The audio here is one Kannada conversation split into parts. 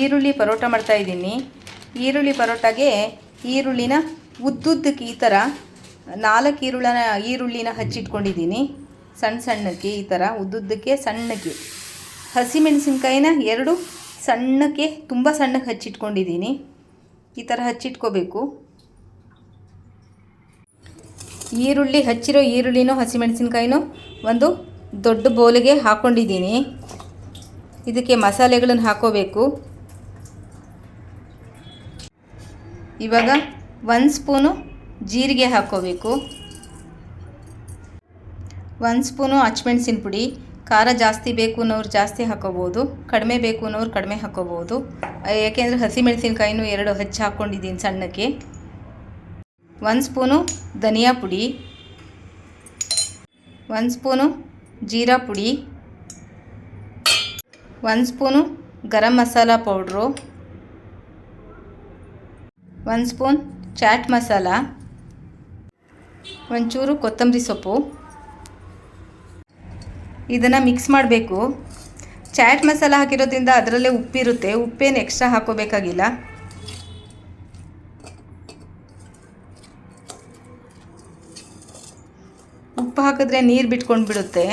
ಈರುಳ್ಳಿ ಪರೋಟ ಮಾಡ್ತಾಯಿದ್ದೀನಿ ಈರುಳ್ಳಿ ಪರೋಟಾಗೆ ಈರುಳ್ಳಿನ ಉದ್ದುದ್ದಕ್ಕೆ ಈ ಥರ ನಾಲ್ಕು ಈರುಳ್ಳನ ಈರುಳ್ಳಿನ ಹಚ್ಚಿಟ್ಕೊಂಡಿದ್ದೀನಿ. ಸಣ್ಣ ಸಣ್ಣಕ್ಕೆ ಈ ಥರ ಉದ್ದುದ್ದಕ್ಕೆ ಸಣ್ಣಕ್ಕೆ. ಹಸಿಮೆಣಸಿನ್ಕಾಯಿನ ಎರಡು ಸಣ್ಣಕ್ಕೆ, ತುಂಬ ಸಣ್ಣಕ್ಕೆ ಹಚ್ಚಿಟ್ಕೊಂಡಿದ್ದೀನಿ. ಈ ಥರ ಹಚ್ಚಿಟ್ಕೋಬೇಕು. ಈರುಳ್ಳಿ, ಹಚ್ಚಿರೋ ಈರುಳ್ಳಿನೂ, ಹಸಿಮೆಣಸಿನ್ಕಾಯಿನೂ ಒಂದು ದೊಡ್ಡ ಬೌಲಿಗೆ ಹಾಕ್ಕೊಂಡಿದ್ದೀನಿ ಇದಕ್ಕೆ ಮಸಾಲೆಗಳನ್ನು ಹಾಕೋಬೇಕು. ಇವಾಗ ಒಂದು ಸ್ಪೂನು ಜೀರಿಗೆ ಹಾಕ್ಕೋಬೇಕು. ಒಂದು ಸ್ಪೂನು ಹಚ್ಮೆಣ್ಸಿನ ಪುಡಿ. ಖಾರ ಜಾಸ್ತಿ ಬೇಕು ಅನ್ನೋರು ಜಾಸ್ತಿ ಹಾಕೋಬೋದು ಕಡಿಮೆ ಬೇಕು ಅನ್ನೋರು ಕಡಿಮೆ ಹಾಕೋಬೋದು ಏಕೆಂದರೆ ಹಸಿಮೆಣಸಿನ್ಕಾಯಿನೂ ಎರಡು ಹಚ್ಚಿ ಹಾಕ್ಕೊಂಡಿದ್ದೀನಿ ಸಣ್ಣಕ್ಕೆ. ಒಂದು ಸ್ಪೂನು ಧನಿಯಾ ಪುಡಿ. ಒಂದು ಸ್ಪೂನು ಜೀರಾ ಪುಡಿ. ಒಂದು ಸ್ಪೂನು ಗರಂ ಮಸಾಲ ಪೌಡ್ರು. ಒಂದು ಸ್ಪೂನ್ ಚಾಟ್ ಮಸಾಲ ಒಂಚೂರು ಕೊತ್ತಂಬರಿ ಸೊಪ್ಪು. ಇದನ್ನು ಮಿಕ್ಸ್ ಮಾಡಬೇಕು. ಚಾಟ್ ಮಸಾಲ ಹಾಕಿರೋದ್ರಿಂದ ಅದರಲ್ಲೇ ಉಪ್ಪಿರುತ್ತೆ. ಉಪ್ಪೇನು ಎಕ್ಸ್ಟ್ರಾ ಹಾಕೋಬೇಕಾಗಿಲ್ಲ. ಉಪ್ಪು ಹಾಕಿದ್ರೆ ನೀರು ಬಿಟ್ಕೊಂಡು ಬಿಡುತ್ತೆ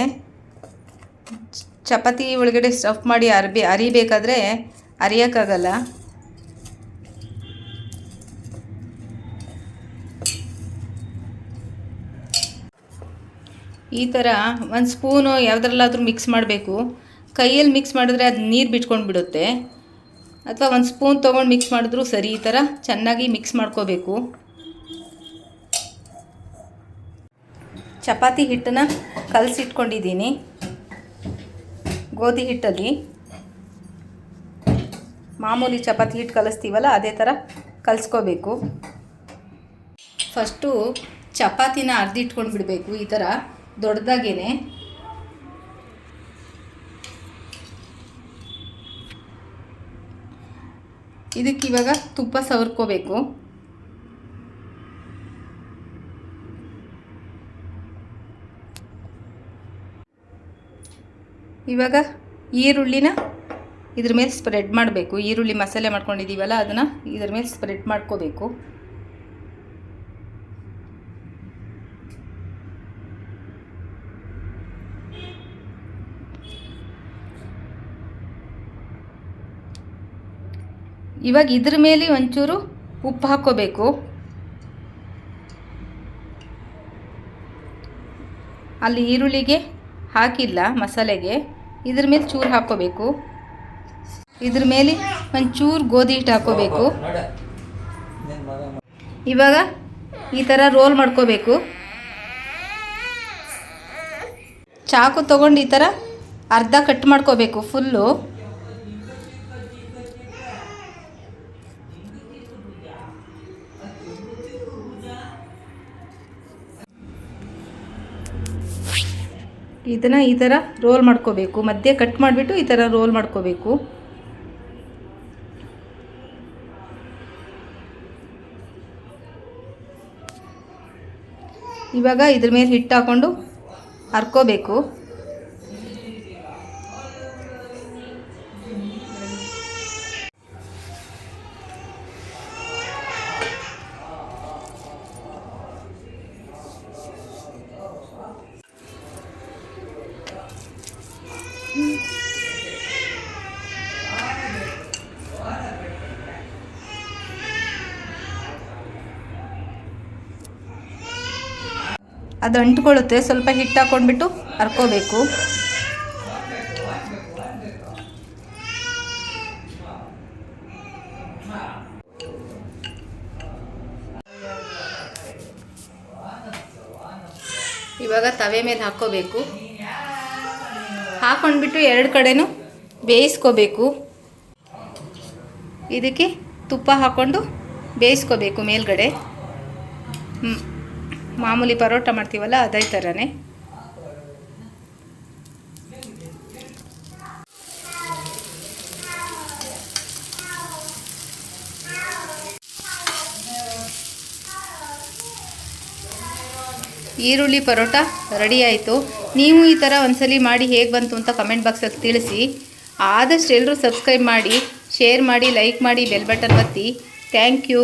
ಚಪಾತಿ ಒಳಗಡೆ ಸ್ಟಫ್ ಮಾಡಿ ಅರ್ಬಿ ಅರಿಬೇಕಾದ್ರೆ ಅರಿಯೋಕ್ಕಾಗಲ್ಲ. ಈ ಥರ ಒಂದು ಸ್ಪೂನು ಯಾವುದ್ರಲ್ಲಾದರೂ ಮಿಕ್ಸ್ ಮಾಡಬೇಕು. ಕೈಯಲ್ಲಿ ಮಿಕ್ಸ್ ಮಾಡಿದ್ರೆ ಅದು ನೀರು ಬಿಟ್ಕೊಂಡು ಬಿಡುತ್ತೆ. ಅಥವಾ ಒಂದು ಸ್ಪೂನ್ ತೊಗೊಂಡು ಮಿಕ್ಸ್ ಮಾಡಿದ್ರೂ ಸರಿ, ಈ ಥರ ಚೆನ್ನಾಗಿ ಮಿಕ್ಸ್ ಮಾಡ್ಕೋಬೇಕು. ಚಪಾತಿ ಹಿಟ್ಟನ್ನು ಕಲಸಿಟ್ಕೊಂಡಿದ್ದೀನಿ. ಗೋಧಿ ಹಿಟ್ಟಲ್ಲಿ. ಮಾಮೂಲಿ ಚಪಾತಿ ಹಿಟ್ಟು ಕಲಿಸ್ತೀವಲ್ಲ, ಅದೇ ಥರ ಕಲಿಸ್ಕೋಬೇಕು. ಫಸ್ಟು ಚಪಾತಿನ ಅರ್ದಿಟ್ಕೊಂಡು ಬಿಡಬೇಕು, ಈ ಥರ ದೊಡ್ಡದಾಗೇನೆ. ಇದಕ್ಕಿವಾಗ ತುಪ್ಪ ಸವರ್ಕೋಬೇಕು. ಇವಾಗ ಈರುಳ್ಳಿನ ಇದ್ರ ಮೇಲೆ ಸ್ಪ್ರೆಡ್ ಮಾಡಬೇಕು. ಈರುಳ್ಳಿ ಮಸಾಲೆ ಮಾಡ್ಕೊಂಡಿದ್ದೀವಲ್ಲ, ಅದನ್ನು ಇದ್ರ ಮೇಲೆ ಸ್ಪ್ರೆಡ್ ಮಾಡ್ಕೋಬೇಕು. ಇವಾಗ ಇದ್ರ ಮೇಲೆ ಒಂಚೂರು ಉಪ್ಪು ಹಾಕ್ಕೋಬೇಕು. ಅಲ್ಲಿ ಈರುಳ್ಳಿಗೆ ಹಾಕಿಲ್ಲ, ಮಸಾಲೆಗೆ. ಇದ್ರ ಮೇಲೆ ಚೂರು ಹಾಕ್ಕೋಬೇಕು. ಇದ್ರ ಮೇಲೆ ಒಂಚೂರು ಗೋಧಿ ಹಿಟ್ಟು ಹಾಕ್ಕೋಬೇಕು. ಇವಾಗ ಈ ಥರ ರೋಲ್ ಮಾಡ್ಕೋಬೇಕು. ಚಾಕು ತೊಗೊಂಡು ಈ ಥರ ಅರ್ಧ ಕಟ್ ಮಾಡ್ಕೋಬೇಕು, ಫುಲ್ಲು. ಇದನ್ನು ಈ ಥರ ರೋಲ್ ಮಾಡ್ಕೋಬೇಕು. ಮಧ್ಯೆ ಕಟ್ ಮಾಡಿಬಿಟ್ಟು ಈ ಥರ ರೋಲ್ ಮಾಡ್ಕೋಬೇಕು. ಇವಾಗ ಇದ್ರ ಮೇಲೆ ಹಿಟ್ಟು ಹಾಕ್ಕೊಂಡು ಹರ್ಕೋಬೇಕು. ಅದು ಅಂಟ್ಕೊಳ್ಳುತ್ತೆ ಸ್ವಲ್ಪ ಹಿಟ್ಟು ಹಾಕೊಂಡ್ಬಿಟ್ಟು ಹರ್ಕೋಬೇಕು. ಇವಾಗ ತವೆ ಮೇಲೆ ಹಾಕ್ಕೋಬೇಕು. ಹಾಕ್ಕೊಂಡ್ಬಿಟ್ಟು ಎರಡು ಕಡೆನೂ ಬೇಯಿಸ್ಕೋಬೇಕು. ಇದಕ್ಕೆ ತುಪ್ಪ ಹಾಕ್ಕೊಂಡು ಬೇಯಿಸ್ಕೋಬೇಕು ಮೇಲ್ಗಡೆ. ಮಾಮೂಲಿ ಪರೋಟ ಮಾಡ್ತೀವಲ್ಲ ಅದೇ ಥರನೇ. ಈರುಳ್ಳಿ ಪರೋಟ ರೆಡಿ ಆಯಿತು. ನೀವು ಈ ಥರ ಒಂದ್ಸಲಿ ಮಾಡಿ ಹೇಗೆ ಬಂತು ಅಂತ ಕಮೆಂಟ್ ಬಾಕ್ಸಲ್ಲಿ ತಿಳಿಸಿ. ಆದಷ್ಟು ಎಲ್ಲರೂ ಸಬ್ಸ್ಕ್ರೈಬ್ ಮಾಡಿ ಶೇರ್ ಮಾಡಿ ಲೈಕ್ ಮಾಡಿ ಬೆಲ್ ಬಟನ್ ಒತ್ತಿ. Thank you